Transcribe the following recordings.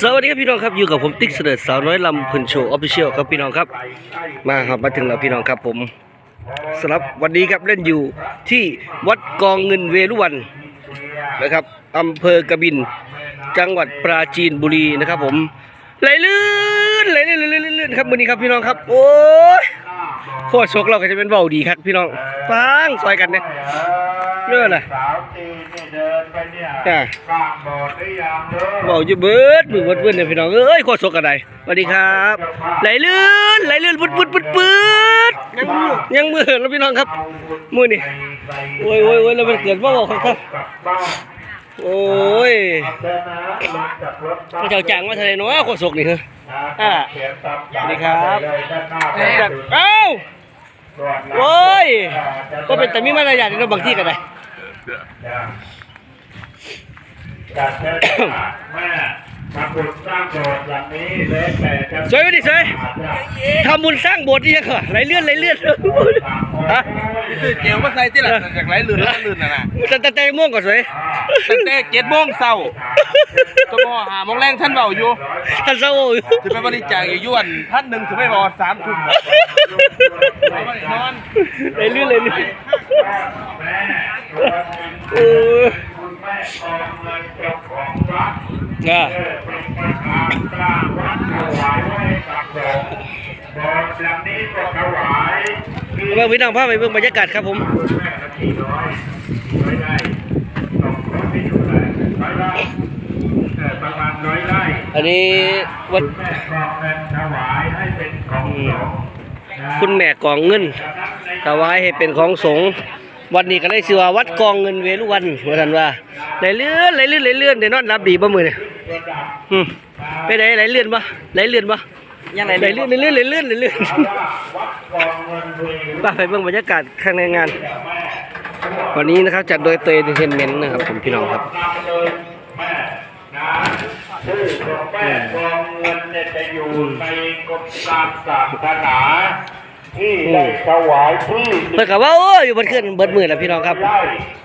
สวัสดีครับพี่น้องครับอยู่กับผมติ๊กเสด็จสาวน้อยลำพึนโชว์ออฟฟิเชียลครับพี่น้องครับ มาครับมาถึงแล้วพี่น้องครับผมสำหรับวันนี้ครับเล่นอยู่ที่วัดกองเงินเวรุวันนะครับอำเภอกบิน จังหวัดปราจีนบุรีนะครับ ผมไหลลื่นไหลลื่นไหลลื่นไหลลื่นครับวันนี้ครับพี่น้องครับ โอ้ยโคตรโชคเราก็จะเป็นเบาดีครับพี่น้องฟังซอยกันเนี่ยเรื่องอะไร จีนนี่เดินไปเนี่ยจ้ะข้ามโบสถ์หรือยังเด้อเบาอยู่เบิดมือเบิดเบิดเนี่ยพี่น้องเอ้ยโคตรโชคกันไดสวัสดีครับ ไหลลื่นไหลลื่นปุดปุดปุดปุดยังมือแล้วพี่น้องครับ มือนี่โอ้ยโอ้ยโอ้ยแล้วมันเกิดว่าบอกครับกลับบ้านโอ้ยเดินนะลงจากรถพระเจ้าจ้างมาเท่าไหร่เนาะโคตรโชคนี่เหรออ่าเขียนตามสวัสดีครับเลยด้านหน้าจากเอ้าโอ้ยก็เป็นแต่มีมารยาทในบางที่กันได้ จากเทศบาลแม่ทำบุญสร้างโบสถ์หลังนี้เลยแต่จะสวยไหมดิสวยอาจจะทำบุญสร้างโบสถ์นี่ยังเหรอไหลเลื่อนไหลเลื่อนฮะซื้อเจลมาใส่ที่หลังจากไรลื่นแล้วลื่นน่ะนะแต่แต่แต่ม่วงก่อนสวยตั้งแต่เจ็ดโมงเช้าก็มอหาโมงแรงท่านเบาอยู่ท่านเศร้าอยู่จะไปบริจาคอยู่ยวนท่านหนึ่งถึงไม่รอสามทุ่มนอนไหลเลื่อนไหลเลื่อน เงินเจ้าของวัดอะเออเป็นประธานสร้างวัดถวายไว้กับสงฆ์โบสถ์หลังนี้ก็ถวายที่เบิ่งพี่น้องพาไปเบิ่งบรรยากาศครับผมแม่ละกี่ร้อยร้อยไร่ตกร้อยไม่อยู่เลยร้อยไร่เออประมาณร้อยไร่อันนี้วัดคุณแม่กองเงินถวายให้เป็นของสงฆ์ นะคุณแม่กองเงินถวายให้เป็นของสงฆ์วันนี้ก็เลยชื่อว่าวัดกองเงินเวรุวันว่าท่านว่าไหลเลื่อนไหลเลื่อนไหลเลื่อนได้นอนรับดีบ่มื้อนี่อืมไปไหนไหลเลื่อนบ่ไหลเลื่อนบ่ยังไหลเลื่อนไหลเลื่อนไหลเลื่อนไหลเลื่อนวัดกองเงินเวรุไปไปเบิ่งบรรยากาศข้างในงาน วันนี้นะครับจัดโดยเตยเทนเมนต์นะครับผมพี่น้องครับนำเลยแม่นะชื่อของแม่กองเงินเนี่ยจะอยู่ในกรมการศาสนา ที่ได้ถวายที่เพิ่นก็ว่าโอ้ยอยู่บนขึ้นเบิดมือแล้วพี่น้องครับไร่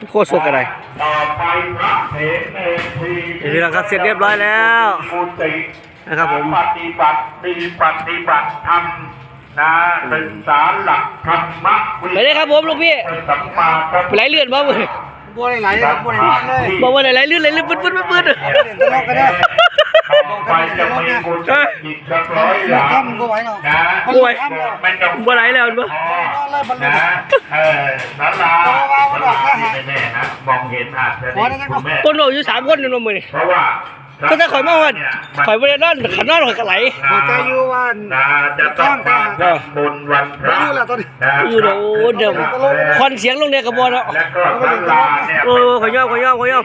โคตรสุกอะไรต่อไปพระเถรเมธีพี่น้องครับเสร็จเรียบร้อยแล้วกุฏินะครับผมปฏิบัติดีปฏิบัติธรรมนะศึกษาหลักธรรมะวิไปเลยครับผมลูกพี่สัมมาสัมไหลเลื่อนบ่มือบัวไหลครับบัวไหลเลยบอกว่าไหลเลื่อนไหลเลื่อนปึ๊ดปึ๊ดปึ๊ดปึ๊ดตลกกันได้ต่อ ไปจะมีกุฏิอีกสักร้อยหลังทำก็ไหวเนะนะโอ้ยม่ต้องบ่ไหลแล้วบ่นะเออศาลาศาลาที่แน่ๆนะมองเห็นอาจจะดีคุณแม่คนโดอยู่สามคนอยู่นมือนี่เพราะว่าก็ถ้าข่อยมาว่าข่อยบ่ได้นอนขันนอนข่อยก็ไหลหัวใจอยู่ว่านจะต้องมาทำบุญวันพระอยู่แล้วตอนนี้นะอยู่เด้อโอ้เดี๋ยวควันเสียงลงเนี่ยก็บ่เนาะแล้วก็ศาลาเนี่ยโอ้ข่อยยอมข่อยยอมข่อยยอม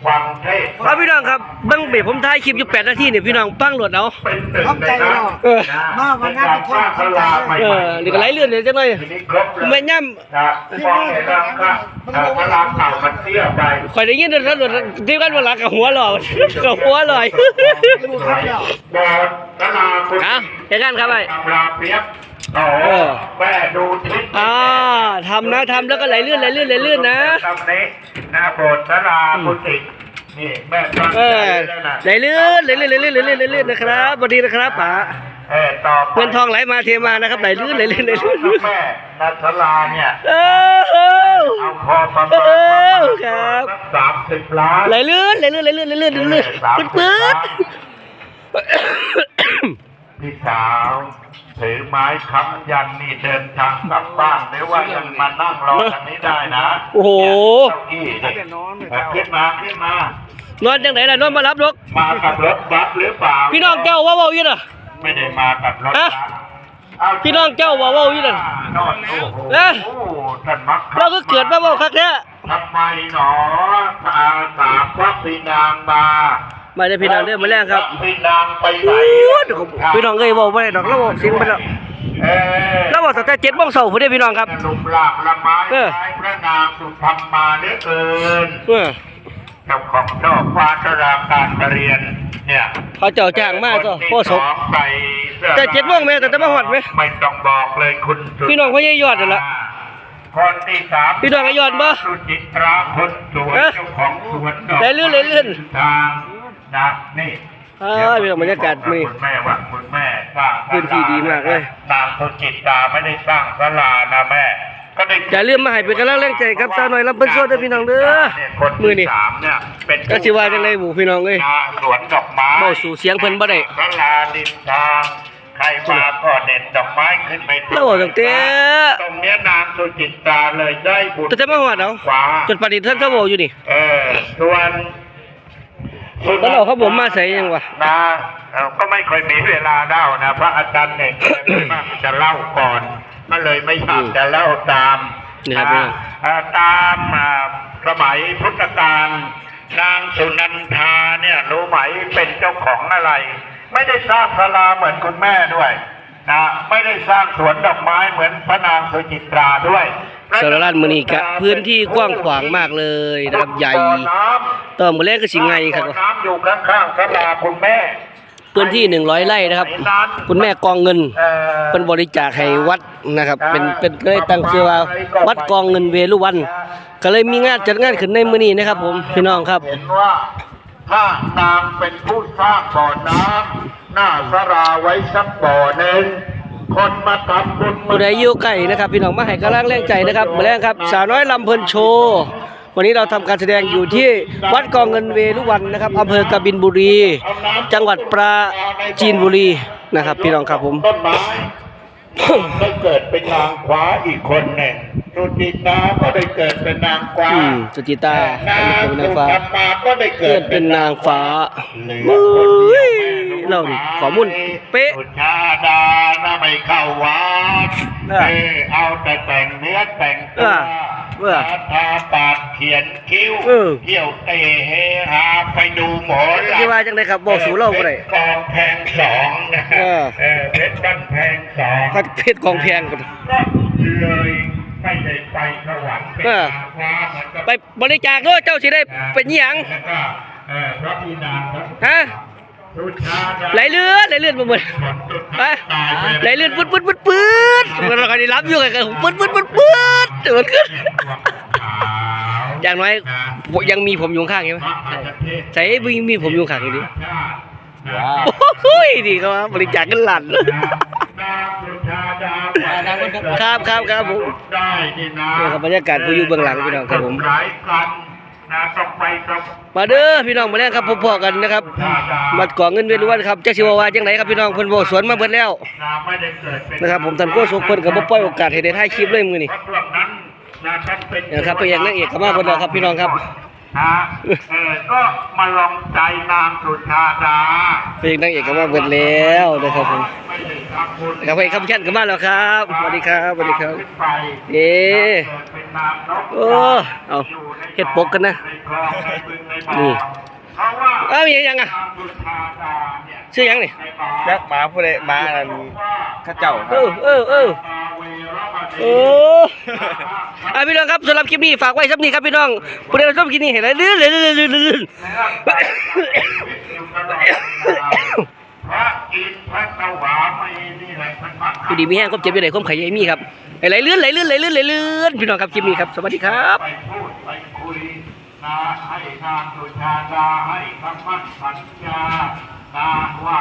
ที่ฟังเทศน์ครับพี่น้องครับเบิ่งเบผมถ่ายคลิปอยู่8นาทีเนี่ยพี่น้องฟังโหลดเอาเป็นตึกในนั้นเออนะมาวันงานเป็นการสร้างศาลาใหม่เออนี่ก็ไหลเลื่อนเนี่ยจังหน่อยทีนี้ครบเลยแม่ย่ำนะมองเห็นแล้วก็เอ่อศาลาเก่ามันเตี้ยไปข่อยได้ยินแต่รถที่กันว่าหลักกับหัวหล่อกับหัวลอยรู้ครับแล้วบอดศาลาคุณเอาเฮ็ดกันครับไอ้ตำราเปียกโอ้เออแม่ดูทิศอ่าทำนะทำแล้วก็ไหลเลื่อนไหลเลื่อนไหลเลื่อนนะตำนี้นะโบสถ์ศาลากุฏินี่แม่ตั้งเอใจอแล้วนะไหลเลื่อนไหลเลื่อนไหลเลื่อนไหลเลื่อนไหลเลื่อนนะครับสวัสดีนะครับป๋าเออต่อไปเงินทองไหลมาเทมานะครับไหลเลื่อนไหลเลื่อนไหลเลื่อนแม่นัทลาเนี่ยเออเอาพอประมาณเออครับสามสิบล้านไหลเลื่อนไหลเลื่อนไหลเลื่อนไหลเลื่อนไหลเลื่อนปึ๊ดปึ๊ดพี่สาว ถือไม้ค้ำยันนี่เดินทางกลับบ้านหรือว่ายังมานั่งรอทางนี้ได้นะโอ้โห เก้าอี้เนี่ยขึ้นมาขึ้นมา นอนจังไหนล่ะนอนมารับนกมากับรถบัสหรือเปล่าพี่น้องเจ้าว่าเว้าอยู่น่ะ ไม่ได้มากับรถฮะบัสเาพี่น้องเจ้าว่าเว้าอยู่นั่นนอนโอ้โหเอ๊ะ ท่านมักเราก็เกิดมาเว้าคักแท้ ทำไมหนออาสาพระพี่นางมา มาได้อพี่น้องเด้อมาแรงครับพะพี่นางไปไหนโอ้ยเดี๋ยวผมพี่น้องเอ้ยเว้าบ่ได้ดอกเราเว้าเสียงไปแล้วเออเราเว้าตั้งแต่7:00นเช้าพุ่นเด้อพี่น้องครับลุมลากละไม้เออไม้พระนางสุพรรณมาเหลือเกินเออเจ้าของชอบฟ้าชราการประเรียนเนี่ยเขาเจ้าจ้างมาก็คนที่พ่อสมสองใส่สื้อแต่7โมงแม่แต่จะมาฮอดไหมไม่ต้องบอกเลยคุณสุพี่น้องพ่อใหญ่ยอดนั่นล่ะคนที่สามพี่น้องก็ย้อนบ่สุจิตราคนสวยเอ๊ะเจ้าของสวนดอกไหลลื่นไหลลื่นทาง นะนี่อ่าพี่น้องบรรยากาศมื้อนี้คุณแม่ว่าคุณแม่สร้างศาลาพื้นที่ดีมากเลยนางสุจิตราไม่ได้สร้างศาลานะแม่ก็ได้อย่าลืมมาให้เป็นกำลังแรงใจกับสาวน้อยลำเพิ่นโซเด้อพี่น้องเด้อคนมื้อนี้ที่สามเนี่ยเป็นก็สิว่าจังได๋บุพี่น้องเอ้ยนาสวนดอกไม้เว้าสู่เสียงเพิ่นบ่ได้ศาลาดินทางใครมาก็เด็ดดอกไม้ขึ้นไปแล้วบอกตั้งแต่ตรงเนี้ยนางสุจิตราเลยได้บุญแต่จะมาฮอดเอาฟ้าจนปานนี้ท่านก็บอกอยู่นี่ เออส่วน แล้วเราเขาบอกมาใส่ยังวะนะเอ่อก็ไม่ค่อยมีเวลาเล่านะพระอาจารย์เนี่ยมากจะเล่าก่อนก็เลยไม่อยากจะเล่าตามนี่ครับอ่าเอ่อตามอ่าสมัยพุทธกาลนางสุนันทาเนี่ยรู้ไหมเป็นเจ้าของอะไร ไม่ได้สร้างศาลาเหมือนคุณแม่ด้วยนะไม่ได้สร้างสวนดอกไม้เหมือนพระนางสุจิตราด้วย สารรันมื้อนี้ก็พื้นที่กว้างขวางมากเลยนะครับใหญ่บ่อน้ำต่อมื้อแรกก็สิไงครับบ่อน้ำอยู่ข้างๆศาลาคุณแม่พื้นที่100ไร่นะครับ คุณแม่กองเงินเอ่อเป็นบริจาคให้วัดนะครับ เป็นเป็นก็เลยตั้งชื่อว่าวัดกองเงินเวรุวัน ก็เลยมีงานจัดงานขึ้นในมื้อนี้นะครับ ผมพี่น้องครับเห็นว่าถ้านางเป็นผู้สร้างบ่อน้ำหน้าสราไว้สักบ่อหนึ่งคนมาทำบุญ ผู้ใดอยู่ใกล้นะครับ พี่น้องมาให้กำลังแรงใจนะครับมื้อแรกครับ สาวน้อยลำเพลินโชว์วันนี้เราทำการแสดงอยู่ที่วัดกองเงินเวรุวันนะครับอำเภอกบินบุรี จังหวัดปราจีนบุรีนะครับ พี่น้องครับผมต้นไม้ได้เกิดเป็นนางฟ้าอีกคนหนึ่ง สุจิตาก็ได้เกิดเป็นนางฟ้าอืมสุจิตานาเป็นนางสุฟ้าธรรมาก็ได้เกิเกิดดเป็นนางฟ้าเหลือคนเดียวแม่รู้เราดิข้อมูลเป๊ะ สุชาดาน่ะไม่เข้าวัดเออเออเอาแต่แต่งเนื้อแต่งตัเอวอเออทาปากเขียนคิ้วเออ เที่ยวเตะเฮฮาไปดูหมอลำ ที่ว่าจังไดครับบอกสู่เราบ่ได้ พชรกองแพงสองนะเออ เออเพชรบ้านแพงสองพัดเพชรกองแพงกันก็เลย เป็นเออนางฟ้าเหมือนกับไปบริจาคด้วยเจ้าสิได้เป็นหยังแล้วก็เออพระบิดาครับฮะสุชาดาไหลเลือดไหลเลือดมาหมดไปไหลเลือดปึ๊ดปึ๊ดปึ๊ดปึ๊ดมันเราก็ได้รับอยู่กันปึ๊ดปึ๊ดปึ๊ดปึ๊ดมันขึ้นอย่างน้อยยังมีผมอยู่ข้างใช่ไหมใส่มีมีผมอยู่ข้างอยู่ดิว้าวโอ้ยดีครับบริจาคกันหลั่น ครับครับครับผมได้นี่นะนี่ครับบรรยากาศผู้อยู่เบื้องหลังพี่น้องครับผมหลายกันนะต้องไปต้องมาเด้อพี่น้องมาแล้วครับพบพอกันนะครับมัดก่อเงินเวียนวันครับจักสิว่าว่าจังไดครับพี่น้องเพิ่นบ่สวนมาเบิดแล้วนะไม่ได้เกิดเป็นนะครับผมท่านโฆษกเพิ่นก็บ่ปล่อยโอกาสให้ได้ถ่ายคลิปเลยมื้อนี้เพราะพวกนั้นนะท่านเป็นนะครับพระเอกนางเอกก็มาเบิดแล้วครับพี่น้องครับนะเออก็มาลองใจนางสุชาดาพระเอกนางเอกก็มาเบิดแล้วนะครับผม ไม่ได้ทำบุญครับพระเอกคำแค้นก็มาแล้วครับสวัสดีครับสวัสดีครับขึ้นไปเอ๊ะเกิดเป็นนางนกโอ้เอาเฮ็ดปกกันนะในคลองในบึงในบ่อนี่เพราะว่าเอ้ามีหยังอะนางสุชาดาเนี่ยชื่อหยังนี่ในบ่อแจ็คหมาผู้ใดหมาอันข้าเจ้าคเอรับอเออเออมาเวรมณีโอ้อะพี่น้องครับสำหรับคลิปนี้ฝากไว้สักนี้ครับพี่น้องผู้ใดชอบคลิปนี้เห็นอะไรลื่นลื่นลื่นลื่น ดีมีแห้งความเจ็บอยู่ไหนความไข่ยังมีครับไหลเลื่อนไหลเลื่อนไหลเลื่อนไหลเลื่อนพี่น้องครับคลิปนี้ครับ สวัสดีครับไปพูดไปคุยนะให้นางสุชาดาให้คำมั่นสัญญานาว่า